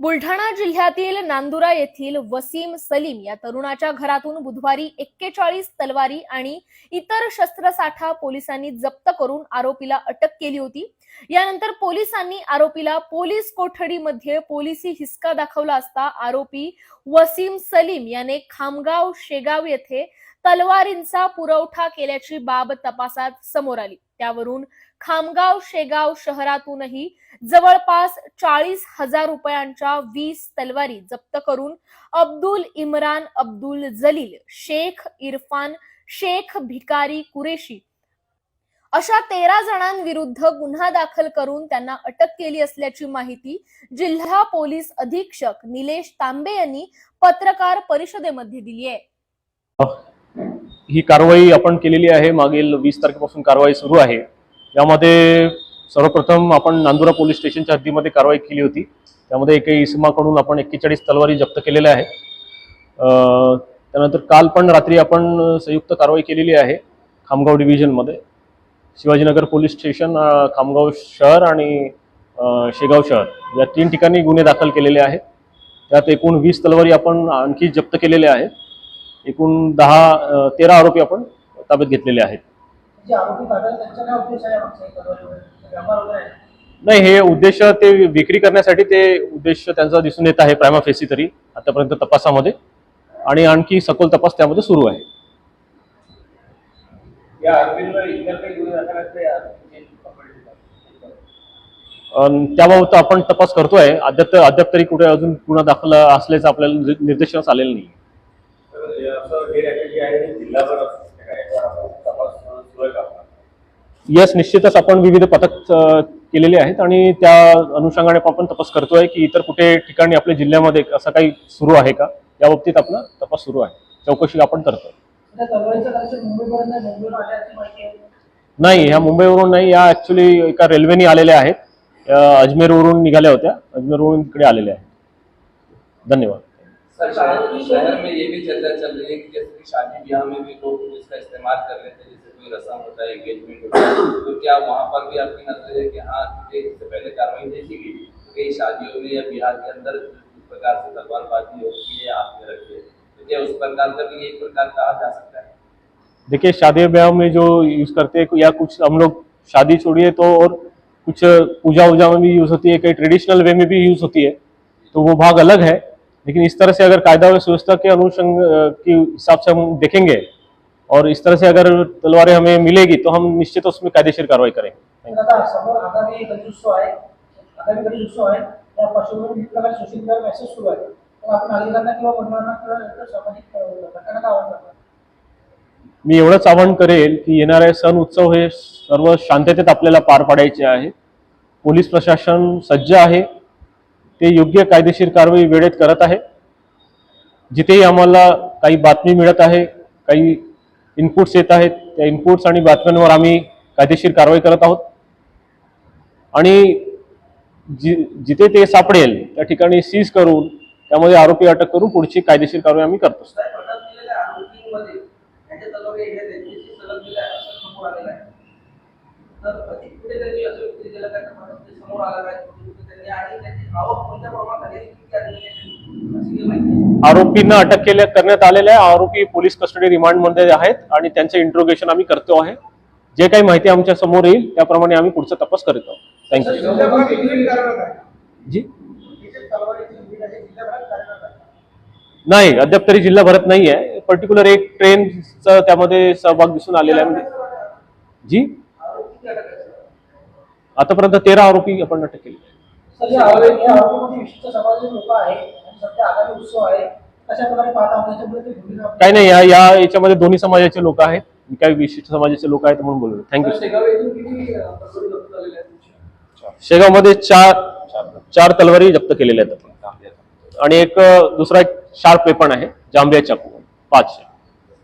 बुलढाणा जिल्ह्यातील नांदुरा येथील वसीम सलीम या तरुणाच्या घरातून बुधवारी एक्केचाळीस तलवारी आणि इतर शस्त्रसाठा पोलिसांनी जप्त करून आरोपीला अटक केली होती. यानंतर पोलिसांनी आरोपीला पोलीस कोठडीमध्ये पोलिसी हिसका दाखवला असता आरोपी वसीम सलीम याने खामगाव शेगाव येथे तलवारींचा पुरवठा केल्याची बाब तपासात समोर आली. त्यावरून खामगाव शेगाव शहरातूनही जवळपास चाळीस हजार रुपयांच्या वीस तलवारी जप्त करून अब्दुल इम्रान अब्दुल जलील शेख इरफान शेख भिकारी कुरेशी अशा तेरा जणांविरुद्ध गुन्हा दाखल करून त्यांना अटक केली असल्याची माहिती जिल्हा पोलीस अधीक्षक निलेश तांबे यांनी पत्रकार परिषदेमध्ये दिली आहे. ही कारवाई आपण केलेली आहे. मागील वीस तारखेपासून कारवाई सुरू आहे. त्यामध्ये सर्वप्रथम आपण नांदुरा पोलीस स्टेशनच्या हद्दीमध्ये कारवाई केली होती. त्यामध्ये एका इसमाकडून आपण एक्केचाळीस तलवारी जप्त केलेल्या आहेत. त्यानंतर काल पण रात्री आपण संयुक्त कारवाई केलेली आहे खामगाव डिव्हिजनमध्ये. शिवाजीनगर पोलीस स्टेशन खामगाव शहर आणि शेगाव शहर या तीन ठिकाणी गुन्हे दाखल केलेले आहेत. त्यात एकूण वीस तलवारी आपण आणखी जप्त केलेल्या आहेत. एकूण दहा तेरा आरोपी आपण ताब्यात घेतलेले आहेत. नाही हे उद्देश ते विक्री करण्यासाठी ते उद्देश त्यांचा दिसून येत आहे प्रायमा फेसी तरी आतापर्यंत तपासामध्ये. आणि आणखी सखोल तपास त्यामध्ये सुरू आहे. त्याबाबत आपण तपास करतोय. अद्याप अद्याप तरी कुठे अजून गुन्हा दाखल असल्याचं आपल्याला निर्- निर्देशनास आलेलं नाही तर हे असं हे ऍक्टिव्हिटी आहे हे जिल्हाभर असू शकते का? याच्यावर आपण तपास सुरू आहे का आपला? यस निश्चितच आपण विविध पथक केलेले आहेत आणि त्या अनुषंगाने आपण तपास करतोय की इतर कुठे ठिकाणी आपल्या जिल्ह्यामध्ये असं काही सुरू आहे का? या बाबतीत आपला तपास सुरू आहे. चौकशी आपण करतोय नाही, ह्या मुंबईवरून नाही या ऍक्च्युली एका रेल्वेने आलेल्या आहेत. अजमेरवरून निघाल्या होत्या. अजमेरवरून इकडे आलेल्या आहेत. धन्यवाद. सर, शहर में ये भी चर्चा चल रही है कि जैसे कि शादी ब्याह में भी लोग इसका इस्तेमाल कर लेते हैं, जैसे कोई रस्म होता है एंगेजमेंट होता है तो क्या वहाँ पर भी आपकी नज़र है कि हाँ इससे पहले कार्रवाई की गई तो कई शादियों में या ब्याह के अंदर इस प्रकार से तलवारबाजी होती है, आप में रखी तो क्या उस प्रकार का भी एक प्रकार कहा जा सकता है? देखिए, शादी ब्याह में जो यूज़ करते हैं, या कुछ हम लोग शादी छोड़िए तो और कुछ पूजा वूजा में भी यूज़ होती है, कई ट्रेडिशनल वे में भी यूज़ होती है तो वो भाग अलग है। लेकिन इस तरह से अगर कायदा व सुव्यवस्था के अनुषंग अ, के हिसाब से हम देखेंगे और इस तरह से अगर तलवारें हमें मिलेगी तो हम निश्चित उसमें कायदेशीर कार्रवाई करेंगे। मी एवढंच आवाहन करेल की येणारे सण उत्सव हे सर्व शांततेत आपल्याला पार पाडायचे आहे. पोलीस प्रशासन सज्ज आहे. ते योग्य कायदेशीर कारवाई वेळेत करत आहे. जिथेही आम्हाला काही बातमी मिळत आहे काही इनपुट्स येत आहेत त्या इनपुट्स आणि बातम्यांवर आम्ही कायदेशीर कारवाई करत आहोत. आणि जि जिथे ते सापडेल त्या ठिकाणी सीज करून त्यामध्ये आरोपी अटक करून पुढची कायदेशीर कारवाई आम्ही करतो कुठेतरी असं व्यक्ती गेलं का समोर आलं काय आणि त्याची आवक कोणत्या प्रमाणात झाली आरोपींना अटक केल्या करण्यात आलेल्या आहे. आरोपी पोलीस कस्टडी रिमांडमध्ये आहेत आणि त्यांचं इंट्रोगेशन आम्ही करतो आहे. जे काही माहिती आमच्यासमोर येईल त्याप्रमाणे आम्ही पुढचा तपास करीत आहोत. Thank you. जी. नाही अद्याप तरी जिल्हा भरत नाही आहे पर्टिक्युलर एक ट्रेनचा त्यामध्ये सहभाग दिसून आलेला आहे. म्हणजे जी आरोपी किती अटक आहेत? आतापर्यंत तेरा आरोपी आपण अटक केले. काही नाही या या याच्यामध्ये दोन्ही समाजाचे लोक आहेत. मी काही विशिष्ट समाजाचे लोक आहेत म्हणून बोललो. Thank you Shegaon? शेगावमध्ये चार चार तलवारी जप्त केलेल्या आहेत. आणि एक दुसरा एक शार्प वेपण आहे जांभिया चाकू. पाच